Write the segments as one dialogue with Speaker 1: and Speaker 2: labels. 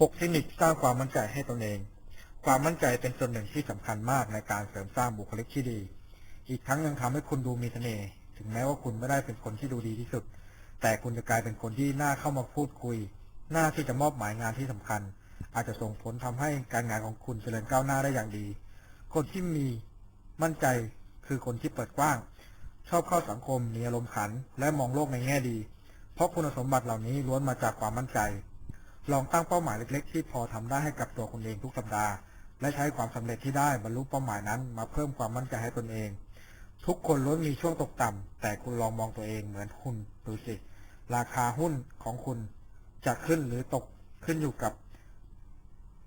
Speaker 1: 6 เทคนิคสร้างความมั่นใจให้ตนเอง ความมั่นใจเป็นส่วนหนึ่งที่สำคัญมากในการเสริมสร้างบุคลิกที่ดี อีกทั้งยังทำให้คุณดูมีเสน่ห์ ถึงแม้ว่าคุณไม่ได้เป็นคนที่ดูดีที่สุด แต่คุณจะกลายเป็นคนที่น่าเข้ามาพูดคุยน่าที่จะมอบหมายงานที่สำคัญ อาจจะส่งผลทำให้การงานของคุณเจริญก้าวหน้าได้อย่างดี คนที่มีมั่นใจคือคนที่เปิดกว้าง ชอบเข้าสังคมมีอารมณ์ขัน และมองโลกในแง่ดี เพราะคุณสมบัติเหล่านี้ล้วนมาจากความมั่นใจ ลองตั้งเป้าหมายเล็กๆ ที่พอทำได้ให้กับตัวคุณเองทุกสัปดาห์ และใช้ความสำเร็จที่ได้บรรลุเป้าหมายนั้น มาเพิ่มความมั่นใจให้ตนเอง ทุกคนล้วนมีช่วงตกต่ำแต่คุณลองมองตัวเองเหมือนหุ้นดูสิ ราคาหุ้นของคุณจะขึ้นหรือตกขึ้นอยู่กับ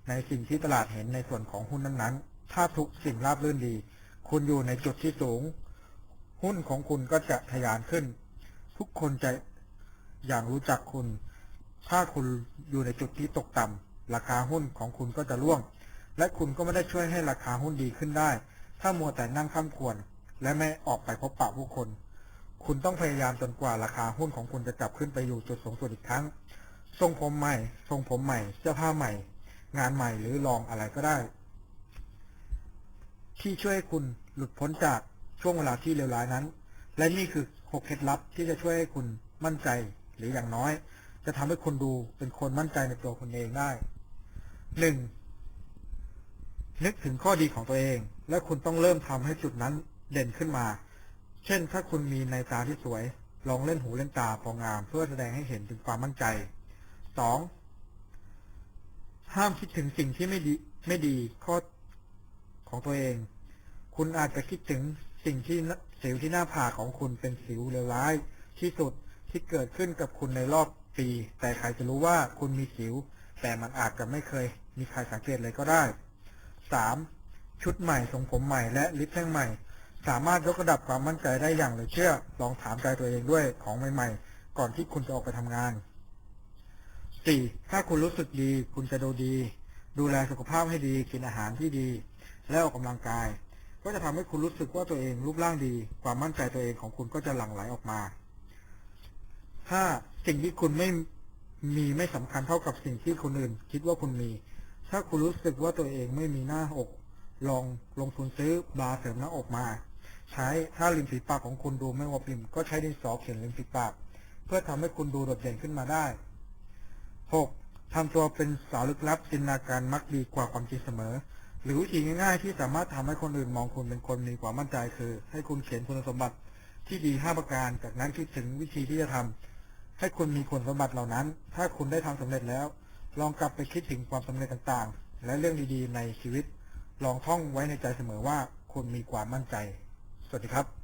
Speaker 1: ในสิ่งที่ตลาดเห็นในส่วนของหุ้นนั้นๆ ถ้าทุกสิ่งราบรื่นดี คุณอยู่ในจุดที่สูง หุ้นของคุณก็จะทะยานขึ้น ทุกคนจะอย่างรู้จักคุณ ถ้าคุณอยู่ในจุดที่ตกต่ำราคาหุ้นของคุณก็จะร่วง และคุณก็ไม่ได้ช่วยให้ราคาหุ้นดีขึ้นได้ ถ้ามัวแต่นั่งข้ามควร และไม่ออกไปพบปะผู้คน คุณต้องพยายามจนกว่าราคาหุ้นของคุณจะกลับขึ้นไปอยู่จุดสูงสุดอีกครั้ง ทรงผมใหม่ ทรงผมใหม่ เสื้อผ้าใหม่ งานใหม่หรือลองอะไรก็ได้ ที่ช่วยให้คุณหลุดพ้นจากช่วงเวลาที่เลวร้ายนั้น และนี่คือหกเคล็ดลับที่จะช่วยให้คุณมั่นใจหรืออย่างน้อย จะทำให้คนดูเป็นคนมั่นใจในตัวคุณเองได้หนึ่งนึกถึงข้อดีของตัวเอง และคุณต้องเริ่มทำให้จุดนั้นเด่นขึ้นมา เช่น ถ้าคุณมีในตาที่สวย ลองเล่นหูเล่นตาพองาม เพื่อแสดงให้เห็นถึงความมั่นใจสองห้ามคิดถึงสิ่งที่ไม่ดีไม่ดีข้อของตัวเอง คุณอาจจะคิดถึงสิ่งที่สิวที่หน้าผากของคุณเป็นสิวเลวร้ายที่สุดที่เกิดขึ้นกับคุณในรอบ ปีแต่ใครจะรู้ว่าคุณมีสิว แต่มันอาจจะไม่เคย มีใครสังเกตเลยก็ได้สามชุดใหม่ทรงผมใหม่และลิปแท่งใหม่ สามารถยกระดับความมั่นใจได้อย่างเหลือเชื่อ ลองถามใจตัวเองด้วยของใหม่ๆ ก่อนที่คุณจะออกไปทำงานสี่ถ้าคุณรู้สึกดี คุณจะดูดี ดูแลสุขภาพให้ดี กินอาหารที่ดี และออกกำลังกาย ก็จะทำให้คุณรู้สึกว่าตัวเองรูปร่างดี ความมั่นใจตัวเองของคุณก็จะหลั่งไหลออกมาถ้า สิ่งที่คุณไม่มีไม่สำคัญเท่ากับสิ่งที่คนอื่น คิดว่าคุณมี ถ้าคุณรู้สึกว่าตัวเองไม่มีหน้าอก ลองลงทุนซื้อบาร์เสริมหน้าอกมา ใช้ถ้าริมฝีปากของคุณดูไม่วบริม ก็ใช้ดินสอเขียนริมฝีปาก เพื่อทำให้คุณดูโดดเด่นขึ้นมาได้ 6. ทำตัวเป็นสาวลึกลับจินตนาการมักดีกว่าความจริงเสมอ หรือวิธีง่ายๆ ที่สามารถทำให้คนอื่นมองคุณเป็นคนมีความมั่นใจคือ ให้คุณเขียนคุณสมบัติที่ดี 5 ประการ จากนั้นคิดถึงวิธีที่จะทำ ให้คุณมีคุณสมบัติเหล่านั้น ถ้าคุณได้ทำสำเร็จแล้ว ลองกลับไปคิดถึงความสำเร็จต่างๆ และเรื่องดีๆ ในชีวิต ลองท่องไว้ในใจเสมอว่า คุณมีความมั่นใจ สวัสดีครับ